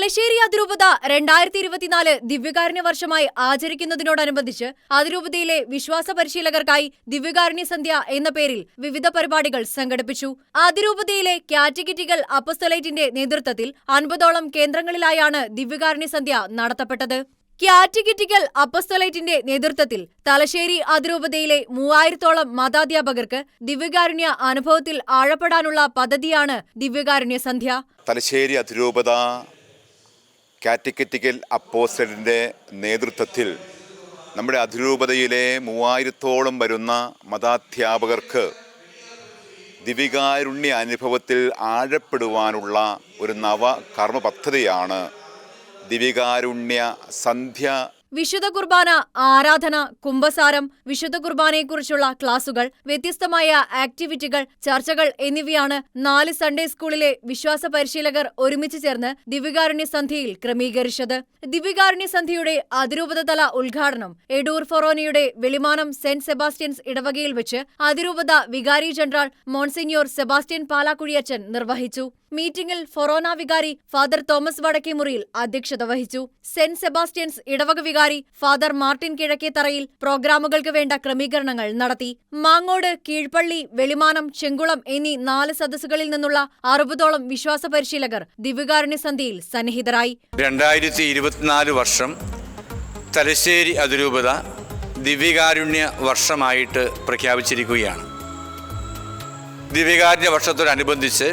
തലശ്ശേരി അതിരൂപത രണ്ടായിരത്തി ഇരുപത്തിനാല് ദിവ്യകാരുണ്യ വർഷമായി ആചരിക്കുന്നതിനോടനുബന്ധിച്ച് അതിരൂപതയിലെ വിശ്വാസ പരിശീലകർക്കായി ദിവ്യകാരുണ്യ സന്ധ്യ എന്ന പേരിൽ വിവിധ പരിപാടികൾ സംഘടിപ്പിച്ചു. അതിരൂപതയിലെ കാറ്റഗറ്റിക്കൽ അപ്പസ്തലൈറ്റിന്റെ നേതൃത്വത്തിൽ അൻപതോളം കേന്ദ്രങ്ങളിലായാണ് ദിവ്യകാരുണ്യ സന്ധ്യ നടത്തപ്പെട്ടത്. കാറ്റഗറ്റിക്കൽ അപ്പസ്തലൈറ്റിന്റെ നേതൃത്വത്തിൽ തലശ്ശേരി അതിരൂപതയിലെ മൂവായിരത്തോളം മതാധ്യാപകർക്ക് ദിവ്യകാരുണ്യ അനുഭവത്തിൽ ആഴപ്പെടാനുള്ള പദ്ധതിയാണ് ദിവ്യകാരുണ്യ സന്ധ്യ. തലശ്ശേരി അതിരൂപത കാറ്റഗറ്റിക്കൽ അപ്പോസ്റ്റലിന്റെ നേതൃത്വത്തിൽ നമ്മുടെ അതിരൂപതയിലെ മൂവായിരത്തോളം വരുന്ന മതാധ്യാപകർക്ക് ദിവികാരുണ്യ അനുഭവത്തിൽ ആഴപ്പെടുവാനുള്ള ഒരു നവ കർമ്മ പദ്ധതിയാണ് ദിവികാരുണ്യ സന്ധ്യ വിശുദ്ധ കുർബാന ആരാധന കുംഭസാരം വിശുദ്ധ കുർബാനയെക്കുറിച്ചുള്ള ക്ലാസുകൾ വ്യത്യസ്തമായ ആക്ടിവിറ്റികൾ ചർച്ചകൾ എന്നിവയാണ് നാല് സൺഡേ സ്കൂളിലെ വിശ്വാസ പരിശീലകർ ഒരുമിച്ച് ചേർന്ന് ദിവ്യകാരുണ്യ സന്ധ്യയിൽ ക്രമീകരിച്ചത്. ദിവ്യകാരുണ്യ സന്ധ്യയുടെ അതിരൂപതതല ഉദ്ഘാടനം എഡൂർ ഫൊറോനയുടെ വെളിമാനം സെന്റ് സെബാസ്റ്റ്യൻസ് ഇടവകയിൽ വെച്ച് അതിരൂപത വികാരി ജനറൽ മോൺസിഞ്ഞോർ സെബാസ്റ്റ്യൻ പാലാക്കുഴിയച്ചൻ നിർവഹിച്ചു. മീറ്റിംഗിൽ ഫൊറോന വികാരി ഫാദർ തോമസ് വടക്കേമുറിയിൽ അധ്യക്ഷത വഹിച്ചു. സെന്റ് സെബാസ്റ്റ്യൻസ് ഇടവക വികാരി ഫാദർ മാർട്ടിൻ കിഴക്കേത്തറയിൽ പ്രോഗ്രാമുകൾക്ക് വേണ്ട ക്രമീകരണങ്ങൾ നടത്തി. മാങ്ങോട് കീഴ്പള്ളി വെളിമാനം ചെങ്കുളം എന്നീ നാല് സദസ്സുകളിൽ നിന്നുള്ള അറുപതോളം വിശ്വാസ പരിശീലകർ ദിവ്യകാരുണ്യ സന്ധിയിൽ സന്നിഹിതരായി. രണ്ടായിരത്തി ഇരുപത്തിനാല് വർഷം തലശ്ശേരി അതിരൂപത ദിവ്യകാരുണ്യ വർഷമായിട്ട് പ്രഖ്യാപിച്ചിരിക്കുകയാണ്. ദിവ്യകാരുണ്യ വർഷത്തോടനുബന്ധിച്ച്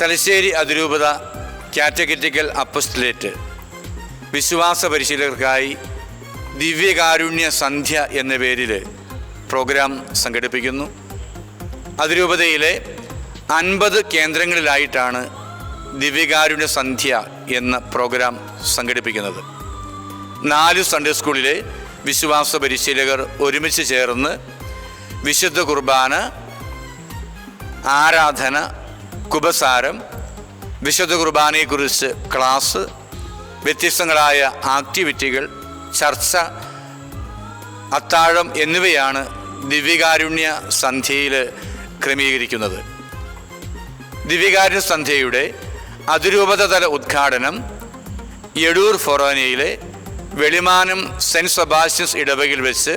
തലശ്ശേരി അതിരൂപത കാറ്റഗറ്റിക്കൽ അപ്പസ്റ്റലേറ്റ്. വിശ്വാസ പരിശീലകർക്കായി ദിവ്യകാരുണ്യ സന്ധ്യ എന്ന പേരിൽ പ്രോഗ്രാം സംഘടിപ്പിക്കുന്നു. അതിരൂപതയിലെ അൻപത് കേന്ദ്രങ്ങളിലായിട്ടാണ് ദിവ്യകാരുണ്യ സന്ധ്യ എന്ന പ്രോഗ്രാം സംഘടിപ്പിക്കുന്നത്. നാല് സൺഡേ സ്കൂളിലെ വിശ്വാസ പരിശീലകർ ഒരുമിച്ച് ചേർന്ന് വിശുദ്ധ കുർബാന ആരാധന കുബസാരം വിശുദ്ധ കുർബാനയെക്കുറിച്ച് ക്ലാസ് വ്യത്യസ്തങ്ങളായ ആക്ടിവിറ്റികൾ ചർച്ച അത്താഴം എന്നിവയാണ് ദിവ്യകാരുണ്യ സന്ധ്യയിൽ ക്രമീകരിക്കുന്നത്. ദിവ്യകാരുണ്യ സന്ധ്യയുടെ അതിരൂപതതല ഉദ്ഘാടനം എടൂർ ഫൊറോനയിലെ വെളിമാനം സെന്റ് സെബാസ്റ്റ്യൻസ് ഇടവകിൽ വെച്ച്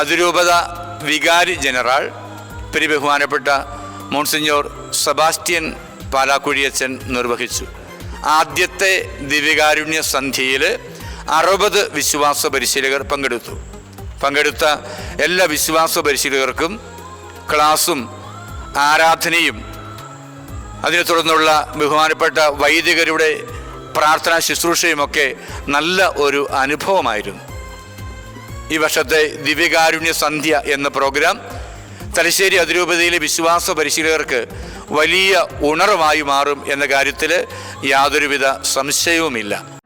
അതിരൂപത വികാരി ജനറൽ പെരുബഹുമാനപ്പെട്ട മോൺസിഞ്ഞോർ സെബാസ്റ്റ്യൻ പാലാക്കുഴിയച്ചൻ നിർവഹിച്ചു. ആദ്യത്തെ ദിവ്യകാരുണ്യ സന്ധ്യയിൽ അറുപത് വിശ്വാസ പരിശീലകർ പങ്കെടുത്തു. പങ്കെടുത്ത എല്ലാ വിശ്വാസ പരിശീലകർക്കും ക്ലാസും ആരാധനയും. അതിനെ തുടർന്നുള്ള ബഹുമാനപ്പെട്ട വൈദികരുടെ പ്രാർത്ഥനാ ശുശ്രൂഷയുമൊക്കെ നല്ല ഒരു അനുഭവമായിരുന്നു. ഈ വർഷത്തെ ദിവ്യകാരുണ്യ സന്ധ്യ എന്ന പ്രോഗ്രാം തലശ്ശേരി അതിരൂപതയിലെ വിശ്വാസ പരിശീലകർക്ക് വലിയ ഉണർവായി മാറും എന്ന കാര്യത്തിൽ യാതൊരുവിധ സംശയവുമില്ല.